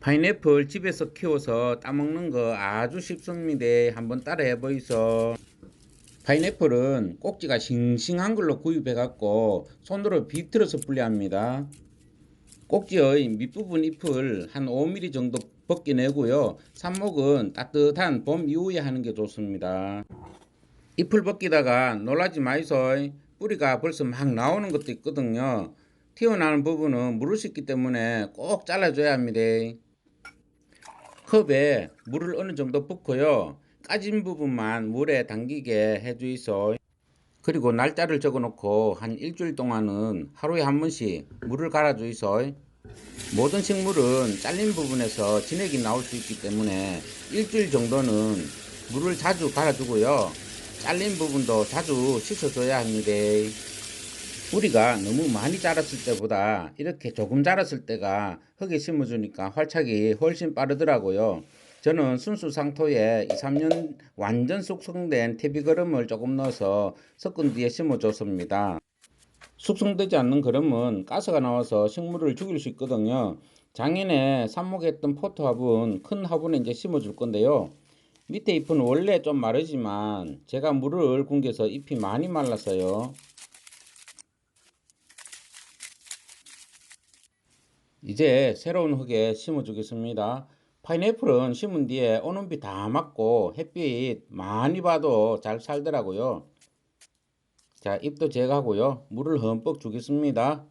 파인애플 집에서 키워서 따먹는 거 아주 쉽습니다. 한번 따라해 보이소. 파인애플은 꼭지가 싱싱한 걸로 구입해 갖고 손으로 비틀어서 분리합니다. 꼭지의 밑부분 잎을 한 5mm 정도 벗겨내고요. 삽목은 따뜻한 봄 이후에 하는 게 좋습니다. 잎을 벗기다가 놀라지 마이소. 뿌리가 벌써 막 나오는 것도 있거든요. 튀어나오는 부분은 씻기 때문에 꼭 잘라줘야 합니다. 컵에 물을 어느 정도 붓고요. 까진 부분만 물에 담기게 해주이소. 그리고 날짜를 적어놓고 한 일주일 동안은 하루에 한 번씩 물을 갈아주이소. 모든 식물은 잘린 부분에서 진액이 나올 수 있기 때문에 일주일 정도는 물을 자주 갈아주고요. 잘린 부분도 자주 씻어줘야 합니다. 우리가 너무 많이 자랐을 때보다 이렇게 조금 자랐을 때가 흙에 심어주니까 활착이 훨씬 빠르더라고요. 저는 순수 상토에 2, 3년 완전 숙성된 태비거름을 조금 넣어서 섞은 뒤에 심어줬습니다. 숙성되지 않는 거름은 가스가 나와서 식물을 죽일 수 있거든요. 작년에 삽목했던 포토 화분, 큰 화분에 이제 심어줄 건데요. 밑에 잎은 원래 좀 마르지만 제가 물을 굶겨서 잎이 많이 말랐어요. 이제 새로운 흙에 심어 주겠습니다. 파인애플은 심은 뒤에 오는 비 다 맞고 햇빛 많이 봐도 잘 살더라고요. 자, 잎도 제거하고요. 물을 흠뻑 주겠습니다.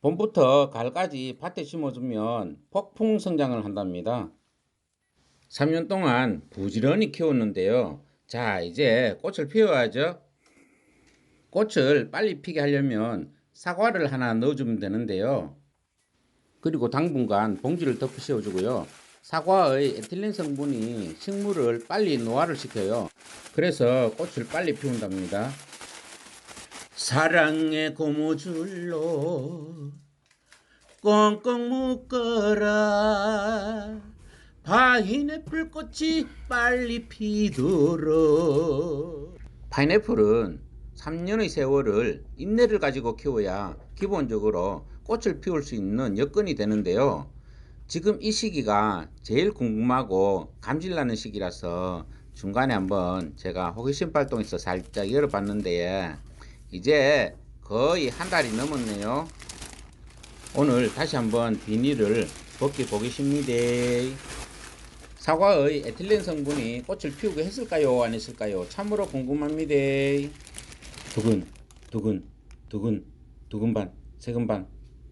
봄부터 가을까지 밭에 심어주면 폭풍 성장을 한답니다. 3년 동안 부지런히 키웠는데요. 자, 이제 꽃을 피워야죠. 꽃을 빨리 피게 하려면 사과를 하나 넣어주면 되는데요. 그리고 당분간 봉지를 덮어 씌워주고요. 사과의 에틸렌 성분이 식물을 빨리 노화를 시켜요. 그래서 꽃을 빨리 피운답니다. 사랑의 고무줄로 꽁꽁 묶어라 파인애플 꽃이 빨리 피도록 파인애플은 3년의 세월을 인내를 가지고 키워야 기본적으로 꽃을 피울 수 있는 여건이 되는데요. 지금 이 시기가 제일 궁금하고 감질나는 시기라서 중간에 한번 제가 호기심 발동해서 살짝 열어봤는데 이제 거의 한 달이 넘었네요. 오늘 다시 한번 비닐을 벗겨 보겠습니다. 사과의 에틸렌 성분이 꽃을 피우게 했을까요? 안 했을까요? 참으로 궁금합니다. 두근, 두근, 두근, 두근 반, 세근 반,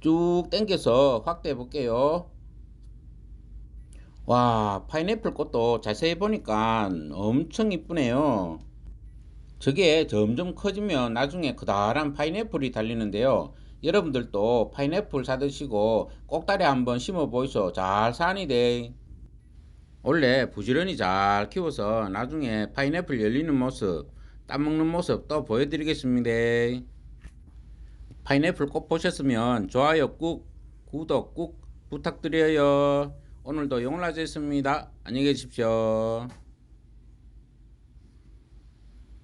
쭉 당겨서 확대해 볼게요 와 파인애플 꽃도 자세히 보니까 엄청 이쁘네요 저게 점점 커지면 나중에 커다란 파인애플이 달리는데요. 여러분들도 파인애플 사드시고 꼭다리 한번 심어 보이소. 잘 사니데. 원래 부지런히 잘 키워서 나중에 파인애플 열리는 모습, 따먹는 모습 또 보여드리겠습니다. 파인애플 꼭 보셨으면 좋아요 꾹, 구독 꾹 부탁드려요. 오늘도 용라제였습니다. 안녕히 계십시오.